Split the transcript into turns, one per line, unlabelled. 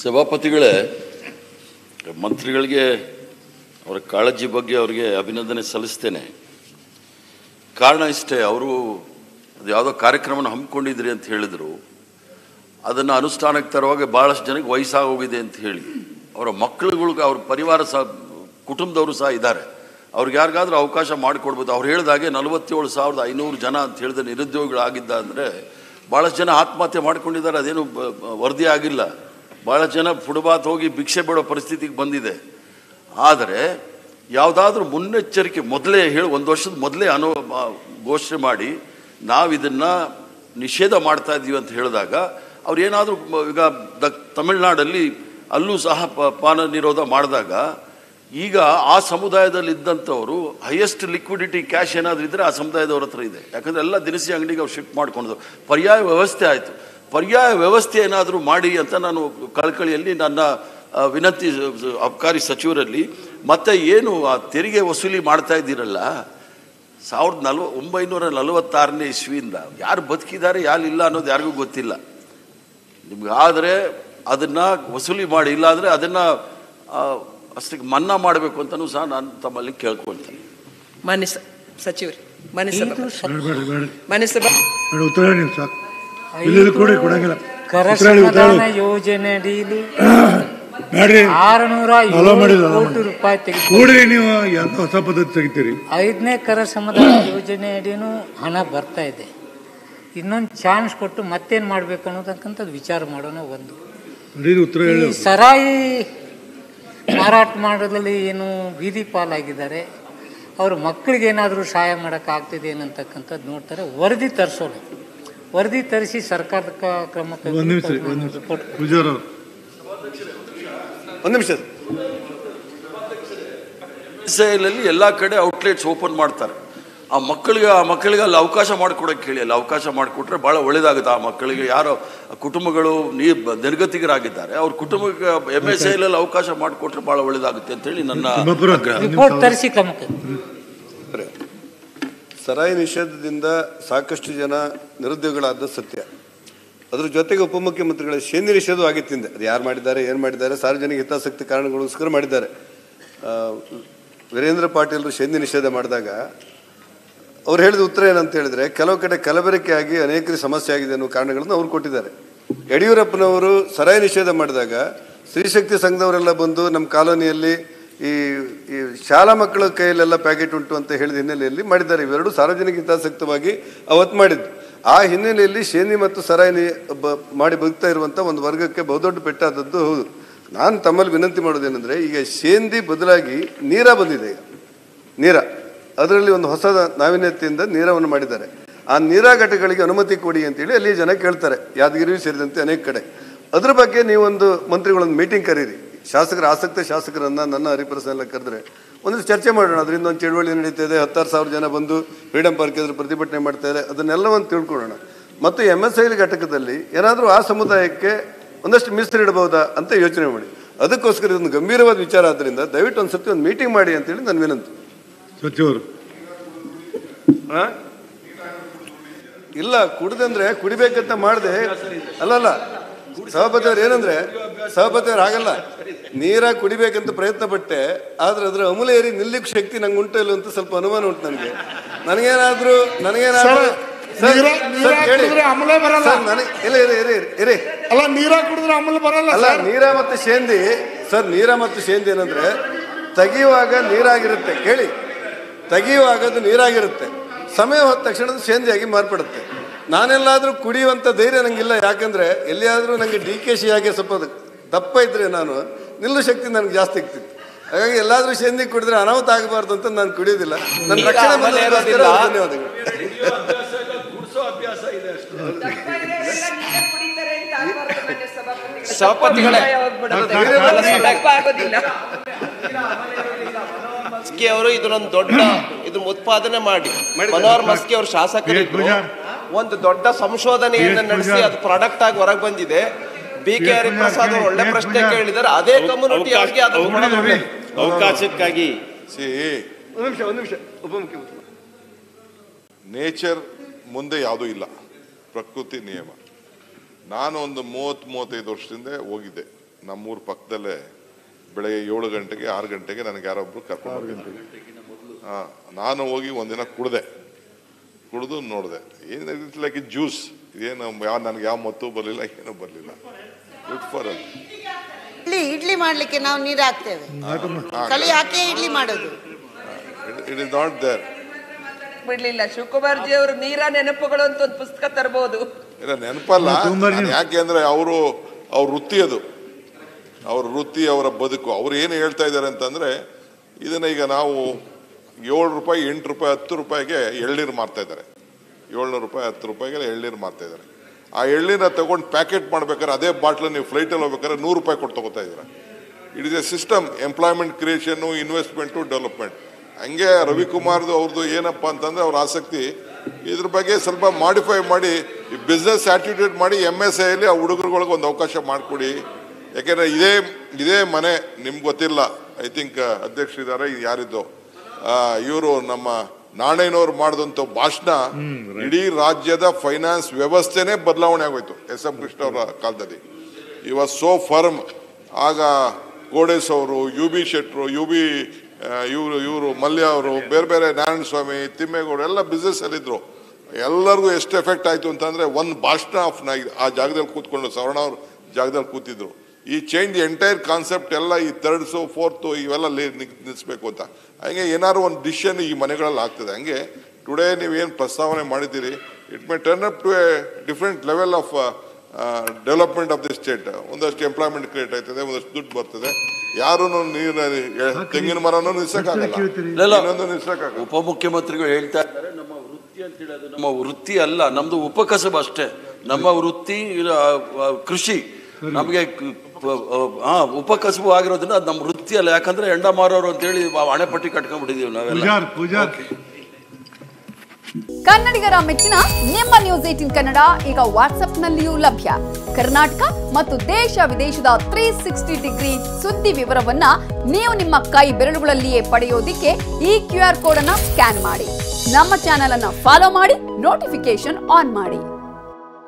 ಸಭಾಪತಿಗಳೇ, ಮಂತ್ರಿಗಳಿಗೆ ಅವರ ಕಾಳಜಿ ಬಗ್ಗೆ ಅವರಿಗೆ ಅಭಿನಂದನೆ ಸಲ್ಲಿಸ್ತೇನೆ. ಕಾರಣ ಇಷ್ಟೇ, ಅವರು ಅದು ಯಾವುದೋ ಕಾರ್ಯಕ್ರಮನ ಹಮ್ಮಿಕೊಂಡಿದ್ರಿ ಅಂತ ಹೇಳಿದರು. ಅದನ್ನು ಅನುಷ್ಠಾನಕ್ಕೆ ತರುವಾಗ ಭಾಳಷ್ಟು ಜನಕ್ಕೆ ವಯಸ್ಸಾಗೋಗಿದೆ ಅಂತ ಹೇಳಿ, ಅವರ ಮಕ್ಕಳುಗಳಿಗೆ ಅವ್ರ ಪರಿವಾರ ಸಹ, ಕುಟುಂಬದವರು ಸಹ ಇದ್ದಾರೆ. ಅವ್ರಿಗೆ ಯಾರಿಗಾದ್ರೂ ಅವಕಾಶ ಮಾಡಿಕೊಡ್ಬೋದು. ಅವ್ರು ಹೇಳಿದಾಗೆ ನಲವತ್ತೇಳು ಸಾವಿರದ ಐನೂರು ಜನ ಅಂತ ಹೇಳಿದ ನಿರುದ್ಯೋಗಿಗಳಾಗಿದ್ದ ಅಂದರೆ ಭಾಳಷ್ಟು ಜನ ಆತ್ಮಹತ್ಯೆ ಮಾಡಿಕೊಂಡಿದ್ದಾರೆ. ಅದೇನು ವರದಿ ಆಗಿಲ್ಲ ಭಾಳಷ್ಟು ಜನ ಫುಟ್ಬಾತ್ ಹೋಗಿ ಭಿಕ್ಷೆ ಬಿಡೋ ಪರಿಸ್ಥಿತಿಗೆ ಬಂದಿದೆ. ಆದರೆ ಯಾವುದಾದ್ರೂ ಮುನ್ನೆಚ್ಚರಿಕೆ ಮೊದಲೇ ಹೇಳಿ, ಒಂದು ವರ್ಷದ ಮೊದಲೇ ಅನು ಘೋಷಣೆ ಮಾಡಿ, ನಾವು ಇದನ್ನು ನಿಷೇಧ ಮಾಡ್ತಾ ಇದ್ದೀವಿ ಅಂತ ಹೇಳಿದಾಗ, ಅವ್ರು ಏನಾದರೂ ಈಗ ದ ತಮಿಳ್ನಾಡಲ್ಲಿ ಅಲ್ಲೂ ಸಹ ಪ- ಪಾನ ನಿರೋಧ ಮಾಡಿದಾಗ, ಈಗ ಆ ಸಮುದಾಯದಲ್ಲಿ ಇದ್ದಂಥವರು ಹೈಯೆಸ್ಟ್ ಲಿಕ್ವಿಡಿಟಿ ಕ್ಯಾಶ್ ಏನಾದರೂ ಇದ್ದರೆ ಆ ಸಮುದಾಯದವ್ರ ಹತ್ರ ಇದೆ. ಯಾಕಂದರೆ ಎಲ್ಲ ದಿನಸಿ ಅಂಗಡಿಗೆ ಅವ್ರು ಶಿಫ್ಟ್ ಮಾಡ್ಕೊಂಡು ಪರ್ಯಾಯ ವ್ಯವಸ್ಥೆ ಆಯಿತು. ಪರ್ಯಾಯ ವ್ಯವಸ್ಥೆ ಏನಾದರೂ ಮಾಡಿ ಅಂತ ನಾನು ಕಳಕಳಿಯಲ್ಲಿ ನನ್ನ ವಿನಂತಿ ಅಬಕಾರಿ ಸಚಿವರಲ್ಲಿ ಮತ್ತೆ ಏನು ಆ ತೆರಿಗೆ ವಸೂಲಿ ಮಾಡ್ತಾ ಇದ್ದೀರಲ್ಲ ಸಾವಿರದ ನಲ್ವ ಒಂಬೈನೂರ ನಲವತ್ತಾರನೇ ಇಸ್ವಿಯಿಂದ ಯಾರು ಬದುಕಿದ್ದಾರೆ ಯಾರು ಇಲ್ಲ ಅನ್ನೋದು ಯಾರಿಗೂ ಗೊತ್ತಿಲ್ಲ. ನಿಮ್ಗೆ ಆದರೆ ಅದನ್ನು ವಸೂಲಿ ಮಾಡಿ ಇಲ್ಲಾಂದರೆ ಅದನ್ನು ಅಷ್ಟಕ್ಕೆ ಮನ್ನಾ ಮಾಡಬೇಕು ಅಂತಲೂ ಸಹ ನಾನು ತಮ್ಮಲ್ಲಿ ಕೇಳ್ಕೊಳ್ತೇನೆ.
ಮಾನ್ಯ ಸ- ಸಚಿವರು
ಮನಸ್ಸು
ಮನಸ್ಸು ಸಭಾ.
ಇಲ್ಲಿ ಕೊಡಿ ಕೊಡಂಗಿಲ್ಲ.
ಯೋಜನೆ ಅಡಿಯಲ್ಲಿ ಆರುನೂರ ಕೋಟಿ ರೂಪಾಯಿ
ಕೂಡ್ರಿ ನೀವು ಹೊಸ ಪದ್ಧತಿ ತೆಗಿತೀರಿ?
ಐದನೇ ಕರ ಸಮುದಾಯ ಯೋಜನೆ ಅಡಿನೂ ಹಣ ಬರ್ತಾ ಇದೆ. ಇನ್ನೊಂದು ಚಾನ್ಸ್ ಕೊಟ್ಟು ಮತ್ತೇನು ಮಾಡ್ಬೇಕು ಅನ್ನೋದಕ್ಕಂಥದ್ದು ವಿಚಾರ ಮಾಡೋಣ ಒಂದು.
ಉತ್ತರ
ಸರಾಯಿ ಮಾರಾಟ ಮಾಡೋದ್ರಲ್ಲಿ ಏನು ಬೀದಿ ಪಾಲಾಗಿದ್ದಾರೆ. ಅವ್ರ ಮಕ್ಕಳಿಗೆ ಏನಾದರೂ ಸಹಾಯ ಮಾಡೋಕ್ಕಾಗ್ತಿದೆ ಏನಂತಕ್ಕಂಥದ್ದು ನೋಡ್ತಾರೆ. ವರದಿ ತರಿಸೋಣ. ವರದಿ ತರಿಸಿ ಸರ್ಕಾರದ ಕ್ರಮ
ಒಂದು ನಿಮಿಷ ರೀ ಒಂದು ನಿಮಿಷ. ಪೂಜಾರ್ ಅವ್ರು.
ಒಂದು ನಿಮಿಷ
ಇಸ್ರೇಲಲ್ಲಿ ಎಲ್ಲ ಕಡೆ ಔಟ್ಲೆಟ್ಸ್ ಓಪನ್ ಮಾಡ್ತಾರೆ. ಆ ಮಕ್ಕಳಿಗೆ ಆ ಮಕ್ಕಳಿಗೆ ಅಲ್ಲಿ ಅವಕಾಶ ಮಾಡಿಕೊಡೋಕ್ಕೆ ಹೇಳಿ ಅಲ್ಲಿ ಅವಕಾಶ ಮಾಡಿಕೊಟ್ರೆ ಭಾಳ ಒಳ್ಳೇದಾಗುತ್ತೆ ಆ ಮಕ್ಕಳಿಗೆ. ಯಾರೋ ಕುಟುಂಬಗಳು ನೀ ನಿರ್ಗತಿಗರಾಗಿದ್ದಾರೆ ಅವ್ರ ಕುಟುಂಬಕ್ಕೆ ಎಂ ಎಸ್ ಐಲಲ್ಲಿ ಅವಕಾಶ ಮಾಡಿಕೊಟ್ರೆ ಭಾಳ ಒಳ್ಳೇದಾಗುತ್ತೆ ಅಂತೇಳಿ ನನ್ನ
ಸರಾಯಿ ನಿಷೇಧದಿಂದ ಸಾಕಷ್ಟು ಜನ ನಿರುದ್ಯೋಗಿಗಳಾದ ಸತ್ಯ. ಅದ್ರ ಜೊತೆಗೆ ಉಪಮುಖ್ಯಮಂತ್ರಿಗಳ ಶೇನಿ ನಿಷೇಧವೂ ಆಗಿತ್ತಿಂದೆ. ಅದು ಯಾರು ಮಾಡಿದ್ದಾರೆ, ಏನು ಮಾಡಿದ್ದಾರೆ, ಸಾರ್ವಜನಿಕ ಹಿತಾಸಕ್ತಿ ಕಾರಣಗಳಿಗೋಸ್ಕರ ಮಾಡಿದ್ದಾರೆ. ವೀರೇಂದ್ರ ಪಾಟೀಲರು ಶೇನಿ ನಿಷೇಧ ಮಾಡಿದಾಗ ಅವ್ರು ಹೇಳಿದ ಉತ್ತರ ಏನಂತ ಹೇಳಿದ್ರೆ, ಕೆಲವು ಕಡೆ ಕಲಬೆರಕೆ ಆಗಿ ಅನೇಕರಿಗೆ ಸಮಸ್ಯೆ ಆಗಿದೆ ಅನ್ನೋ ಕಾರಣಗಳನ್ನು ಅವ್ರು ಕೊಟ್ಟಿದ್ದಾರೆ. ಯಡಿಯೂರಪ್ಪನವರು ಸರಾಯಿ ನಿಷೇಧ ಮಾಡಿದಾಗ ಸ್ತ್ರೀಶಕ್ತಿ ಸಂಘದವರೆಲ್ಲ ಬಂದು ನಮ್ಮ ಕಾಲೋನಿಯಲ್ಲಿ ಈ ಈ ಶಾಲಾ ಮಕ್ಕಳ ಕೈಯಲ್ಲೆಲ್ಲ ಪ್ಯಾಕೆಟ್ ಉಂಟು ಅಂತ ಹೇಳಿದ ಹಿನ್ನೆಲೆಯಲ್ಲಿ ಮಾಡಿದ್ದಾರೆ. ಇವೆರಡೂ ಸಾರ್ವಜನಿಕ ಹಿತಾಸಕ್ತವಾಗಿ ಅವತ್ತು ಮಾಡಿದ್ದು. ಆ ಹಿನ್ನೆಲೆಯಲ್ಲಿ ಶೇನಿ ಮತ್ತು ಸರಾಯಿನಿ ಬ- ಮಾಡಿ ಬದುಕ್ತಾ ಇರುವಂಥ ಒಂದು ವರ್ಗಕ್ಕೆ ಬಹುದೊಡ್ಡ ಪೆಟ್ಟಾದದ್ದು ಹೌದು. ನಾನು ತಮ್ಮಲ್ಲಿ ವಿನಂತಿ ಮಾಡೋದೇನೆಂದರೆ ಈಗ ಶೇಂದಿ ಬದಲಾಗಿ ನೀರ ಬಂದಿದೆ. ನೀರ. ಅದರಲ್ಲಿ ಒಂದು ಹೊಸ ನಾವೀನ್ಯತೆಯಿಂದ ನೀರವನ್ನು ಮಾಡಿದ್ದಾರೆ. ಆ ನೀರಾ ಘಟಕಗಳಿಗೆ ಅನುಮತಿ ಕೊಡಿ ಅಂತೇಳಿ ಅಲ್ಲಿ ಜನ ಕೇಳ್ತಾರೆ. ಯಾದಗಿರಿಯೂ ಸೇರಿದಂತೆ ಅನೇಕ ಕಡೆ. ಅದ್ರ ಬಗ್ಗೆ ನೀವೊಂದು ಮಂತ್ರಿಗಳೊಂದು ಮೀಟಿಂಗ್ ಕರೀರಿ. ಶಾಸಕರ ಆಸಕ್ತ ಶಾಸಕರನ್ನು ನನ್ನ ಹರಿಪ್ರಸನ್ನ ಕರೆದ್ರೆ ಒಂದಿಷ್ಟು ಚರ್ಚೆ ಮಾಡೋಣ. ಅದರಿಂದ ಒಂದು ಚಳುವಳಿ ನಡೀತಾ ಇದೆ. ಹತ್ತಾರು ಸಾವಿರ ಜನ ಬಂದು ಫ್ರೀಡಂ ಪಾರ್ಕ್ ಎದುರು ಪ್ರತಿಭಟನೆ ಮಾಡ್ತಾ ಅದನ್ನೆಲ್ಲ ಒಂದು ತಿಳ್ಕೊಳ್ಳೋಣ. ಮತ್ತು ಎಂ ಎಸ್ ಐ ಘಟಕದಲ್ಲಿ ಏನಾದರೂ ಆ ಸಮುದಾಯಕ್ಕೆ ಒಂದಷ್ಟು ಮೀಸಲಿಡಬಹುದಾ ಅಂತ ಯೋಚನೆ ಮಾಡಿ. ಅದಕ್ಕೋಸ್ಕರ ಇದೊಂದು ಗಂಭೀರವಾದ ವಿಚಾರ ಆದ್ದರಿಂದ ದಯವಿಟ್ಟು ಒಂದು ಸತಿ ಒಂದು ಮೀಟಿಂಗ್ ಮಾಡಿ ಅಂತೇಳಿ ನನ್ನ ವಿನಂತಿ.
ಸಚಿವರು?
ಇಲ್ಲ ಕುಡ್ದಂದ್ರೆ ಕುಡಿಬೇಕಂತ ಮಾಡಿದೆ. ಅಲ್ಲಲ್ಲ ಸಭಾಪತಿ ಅವ್ರು ಏನಂದ್ರೆ ಸಭಾಪತಿ ಅವ್ರು ಆಗಲ್ಲ ನೀರ ಕುಡಿಬೇಕಂತ ಪ್ರಯತ್ನ ಪಟ್ಟೆ ಆದ್ರೆ ಅದ್ರ ಅಮೂಲ ಏರಿ ನಿಲ್ಲಿಕ್ ಶಕ್ತಿ ನಂಗೆ ಉಂಟು ಇಲ್ಲ ಅಂತ ಸ್ವಲ್ಪ ಅನುಮಾನ ಉಂಟು ನನಗೆ. ನನಗೇನಾದ್ರೂ ನನಗೇನಾದ್ರೂ
ಅಲ್ಲ ನೀರ
ಮತ್ತು ಶೇಂದಿ ಸರ್ ನೀರ ಮತ್ತು ಶೇಂದಿ ಏನಂದ್ರೆ ತೆಗೆಯುವಾಗ ನೀರಾಗಿರುತ್ತೆ ಕೇಳಿ. ತೆಗೆಯುವಾಗ ಅದು ನೀರಾಗಿರುತ್ತೆ. ಸಮಯ ಹೋದ ತಕ್ಷಣ ಅದು ಶೇಂದಿಯಾಗಿ ಮಾರ್ಪಡುತ್ತೆ. ನಾನೆಲ್ಲಾದ್ರೂ ಕುಡಿಯುವಂತ ಧೈರ್ಯ ನಂಗಿಲ್ಲ ಯಾಕಂದ್ರೆ ಎಲ್ಲಿಯಾದ್ರೂ ನಂಗೆ ಡಿ ಕೆ ಸಿ ಆಗಿ ಸ್ವಲ್ಪ ದಪ್ಪ ಇದ್ರೆ ನಾನು ನಿಲ್ಲು ಶಕ್ತಿ ನನಗೆ ಜಾಸ್ತಿ ಆಗ್ತಿತ್ತು. ಹಾಗಾಗಿ ಎಲ್ಲಾದ್ರೂ ಶೇಂದಿ ಕುಡಿದ್ರೆ ಅನಾಹುತ ಆಗಬಾರ್ದು ಅಂತ ನಾನು ಕುಡಿಯೋದಿಲ್ಲ. ನನ್ನ ರಕ್ಷಣೆ ಧನ್ಯವಾದಗಳು.
ಸಭಾಪತಿಗಳೇ
ಮಸ್ಕಿ ಅವರು ಇದನ್ನೊಂದು ದೊಡ್ಡ ಇದನ್ನ ಉತ್ಪಾದನೆ ಮಾಡಿ. ಮನೋಹರ್ ಮಸ್ಕಿ ಅವರು ಶಾಸಕರಿದ್ರು. ಒಂದು ದೊಡ್ಡ ಸಂಶೋಧನೆಯನ್ನ ನಡೆಸಿ ಅದು ಪ್ರಾಡಕ್ಟ್ ಆಗಿ ಹೊರಗೆ ಬಂದಿದೆ. ಬಿ ಕೆ ಹರಿಪ್ರಸಾದ್ ಅವರು ಒಳ್ಳೆ ಪ್ರಶ್ನೆ ಕೇಳಿದ್ದಾರೆ. ಅದೇ ಕಮ್ಯುನಿಟಿ ಅವರಿಗೆ ಅದು.
ಅವಕಾಶಕ್ಕಾಗಿ
ಸಿ
ಒಂದು ನಿಮಿಷ ಒಂದು ನಿಮಿಷ. ಉಪಮುಖ್ಯಮಂತ್ರಿ.
ನೇಚರ್ ಮುಂದೆ ಯಾವುದು ಇಲ್ಲ. ಪ್ರಕೃತಿ ನಿಯಮ. ನಾನು ಒಂದು ಮೂವತ್ತು ಮೂವತ್ತೈದು ವರ್ಷದಿಂದ ಹೋಗಿದ್ದೆ.
ನಮ್ಮೂರ ಪಕ್ಕದಲ್ಲೇ ಬೆಳಗ್ಗೆ ಏಳು ಗಂಟೆಗೆ ಆರು ಗಂಟೆಗೆ ನನಗೆ ಯಾರೊಬ್ರು ಕರ್ಕೊಂಡು ಹಾಂ ನಾನು ಹೋಗಿ ಒಂದಿನ ಕುಡ್ದೆ. ಕುಡಿದು ನೋಡಿದೆ. ಏನು ಇಟ್ಸ್ ಲೈಕ್ ಇಟ್ ಜ್ಯೂಸ್ ಇದೇನು ಯಾವ ನನಗೆ ಯಾವ ಮತ್ತೂ ಬರಲಿಲ್ಲ ಏನೂ ಬರಲಿಲ್ಲ. ಗುಡ್ ಫಾರ್
ಇಡ್ಲಿ ಇಡ್ಲಿ ಮಾಡ್ಲಿಕ್ಕೆ ನಾವು ನೀರು ಹಾಕ್ತೇವೆ ಕಲಿ ಹಾಕಿ ಇಡ್ಲಿ ಮಾಡೋದು.
ಇಟ್ ಇಸ್ ನಾಟ್ ದೇರ್
ಬಿಡ್ಲಿಲ್ಲ ಶಿವಕುಮಾರ್ ಜಿ ಅವರು ನೀರ ನೆನಪುಗಳು ಅಂತ ಒಂದು ಪುಸ್ತಕ ತರಬಹುದು
ಇಲ್ಲ ನೆನಪಲ್ಲ.
ತುಂಬಾ
ಯಾಕೆ ಅಂದ್ರೆ ಅವರು ಅವ್ರ ವೃತ್ತಿ ಅದು. ಅವ್ರ ವೃತ್ತಿ ಅವರ ಬದುಕು. ಅವ್ರು ಏನು ಹೇಳ್ತಾ ಇದ್ದಾರೆ ಅಂತಂದ್ರೆ ಇದನ್ನ ಈಗ ನಾವು ಏಳು ರೂಪಾಯಿ, ಎಂಟು ರೂಪಾಯಿ, ಹತ್ತು ರೂಪಾಯಿಗೆ ಎಳ್ನೀರು ಮಾರ್ತಾ ಇದ್ದಾರೆ. ಏಳ್ನೂರು ರೂಪಾಯಿ, ಹತ್ತು ರೂಪಾಯಿಗೆ ಎಳ್ನೀರು ಮಾರ್ತಾ ಇದ್ದಾರೆ. ಆ ಎಳ್ನೀರ ತಗೊಂಡು ಪ್ಯಾಕೆಟ್ ಮಾಡ್ಬೇಕಾದ್ರೆ ಅದೇ ಬಾಟ್ಲು ನೀವು ಫ್ಲೈಟಲ್ಲಿ ಹೋಗ್ಬೇಕಾದ್ರೆ ನೂರು ರೂಪಾಯಿ ಕೊಟ್ಟು ತಗೋತಾ ಇದ್ದೀರಾ. It is a system employment creation investment development ಹಂಗೆ ರವಿಕುಮಾರ್ದು ಅವ್ರದ್ದು ಏನಪ್ಪ ಅಂತಂದರೆ ಅವ್ರ ಆಸಕ್ತಿ ಇದ್ರ ಬಗ್ಗೆ ಸ್ವಲ್ಪ ಮಾಡಿಫೈ ಮಾಡಿ, ಈ ಬಿಸ್ನೆಸ್ ಆ್ಯಟಿಟ್ಯೂಡ್ ಮಾಡಿ ಎಂ ಎಸ್ ಐಲಿ ಆ ಹುಡುಗರುಗಳಿಗೆ ಒಂದು ಅವಕಾಶ ಮಾಡಿಕೊಡಿ. ಯಾಕೆಂದರೆ ಇದೇ ಇದೇ ಮನೆ ನಿಮ್ಗೆ ಗೊತ್ತಿಲ್ಲ. ಐ ಥಿಂಕ್ ಅಧ್ಯಕ್ಷರಿದ್ದಾರೆ ಯಾರಿದ್ದು ಇವರು ನಮ್ಮ ನಾಣಯ್ಯನವ್ರು ಮಾಡಿದಂತ ಭಾಷಣ ಇಡೀ ರಾಜ್ಯದ ಫೈನಾನ್ಸ್ ವ್ಯವಸ್ಥೆನೇ ಬದಲಾವಣೆ ಆಗೋಯ್ತು. ಎಸ್. ಎಂ. ಕೃಷ್ಣ ಅವರ ಕಾಲದಲ್ಲಿ. ಈ ವಾಸ್ ಸೋ ಫರ್ಮ್ ಆಗ ಕೋಡೇಶ್ ಅವರು ಯು ಬಿ ಶೆಟ್ರು ಯು ಬಿ ಇವರು ಇವರು ಮಲ್ಯ ಅವರು ಬೇರೆ ಬೇರೆ ನಾರಾಯಣ ಸ್ವಾಮಿ ತಿಮ್ಮೇಗೌಡ ಎಲ್ಲ ಬಿಸ್ನೆಸ್ ಅಲ್ಲಿದ್ರು ಎಲ್ಲರಿಗೂ ಎಷ್ಟು ಎಫೆಕ್ಟ್ ಆಯ್ತು ಅಂತಂದ್ರೆ ಒಂದು ಭಾಷಣ ಆಫ್ ಆ ಜಾಗದಲ್ಲಿ ಕೂತ್ಕೊಂಡು ಸವರ್ಣ ಅವರು ಜಾಗದಲ್ಲಿ ಕೂತಿದ್ರು. ಈ ಚೇಂಜ್ ಎಂಟೈರ್ ಕಾನ್ಸೆಪ್ಟ್ ಎಲ್ಲ ಈ ಥರ್ಡ್ಸು ಫೋರ್ತು ಇವೆಲ್ಲ ನಿಲ್ಲಿಸ್ಬೇಕು ಅಂತ. ಹಂಗೆ ಏನಾದ್ರು ಒಂದು ಡಿಶನ್ ಈ ಮನೆಗಳಲ್ಲಿ ಆಗ್ತದೆ. ಹಂಗೆ ಟುಡೇ ನೀವೇನು ಪ್ರಸ್ತಾವನೆ ಮಾಡಿದ್ದೀರಿ it may turn up to a different level of development of the state ಒಂದಷ್ಟು ಎಂಪ್ಲಾಯ್ಮೆಂಟ್ ಕ್ರಿಯೇಟ್ ಆಯ್ತದೆ ಒಂದಷ್ಟು ದುಡ್ಡು ಬರ್ತದೆ. ಯಾರು ನೀರು ತೆಂಗಿನ ಮರನೂ ನಿಲ್ಸಕ್ಕಾಗಲ್ಲ.
ಉಪಮುಖ್ಯಮಂತ್ರಿಗಳು ಹೇಳ್ತಾ ಇದ್ದಾರೆ ನಮ್ಮ ವೃತ್ತಿ ಅಂತ ಹೇಳಿ ಅದು ನಮ್ಮ ವೃತ್ತಿ ಅಲ್ಲ ನಮ್ದು ಉಪಕಸಬ ಅಷ್ಟೇ. ನಮ್ಮ ವೃತ್ತಿ ಕೃಷಿ. ನಮಗೆ ಉಪಕಸಬು ಆಗಿರೋದ್ರಿಂದ ಅದು ನಮ್ಮ ವೃತ್ತಿ ಅಲ್ಲ. ಯಾಕಂದ್ರೆ ಎಂಡ ಮಾರೋರು ಅಂತೇಳಿ ಹಣೆಪಟ್ಟಿ ಕಟ್ಕೊಂಡ್ಬಿಟ್ಟಿದೀವಿ ನಾವೆಲ್ಲ.
ಕನ್ನಡಿಗರ ಮೆಚ್ಚಿನ ನಿಮ್ಮ ನ್ಯೂಸ್ ಏಟಿನ್ ಕನ್ನಡ ಈಗ ವಾಟ್ಸ್ಆಪ್ನಲ್ಲಿಯೂ ಲಭ್ಯ. ಕರ್ನಾಟಕ ಮತ್ತು ದೇಶ ವಿದೇಶದ ತ್ರೀ ಸಿಕ್ಸ್ಟಿ ಡಿಗ್ರಿ ಸುದ್ದಿ ವಿವರವನ್ನ ನೀವು ನಿಮ್ಮ ಕೈ ಬೆರಳುಗಳಲ್ಲಿಯೇ ಪಡೆಯೋದಿಕ್ಕೆ ಈ ಕ್ಯೂ ಆರ್ ಕೋಡ್ ಅನ್ನ ಸ್ಕ್ಯಾನ್ ಮಾಡಿ. ನಮ್ಮ ಚಾನೆಲ್ ಅನ್ನ ಫಾಲೋ ಮಾಡಿ ನೋಟಿಫಿಕೇಶನ್ ಆನ್ ಮಾಡಿ.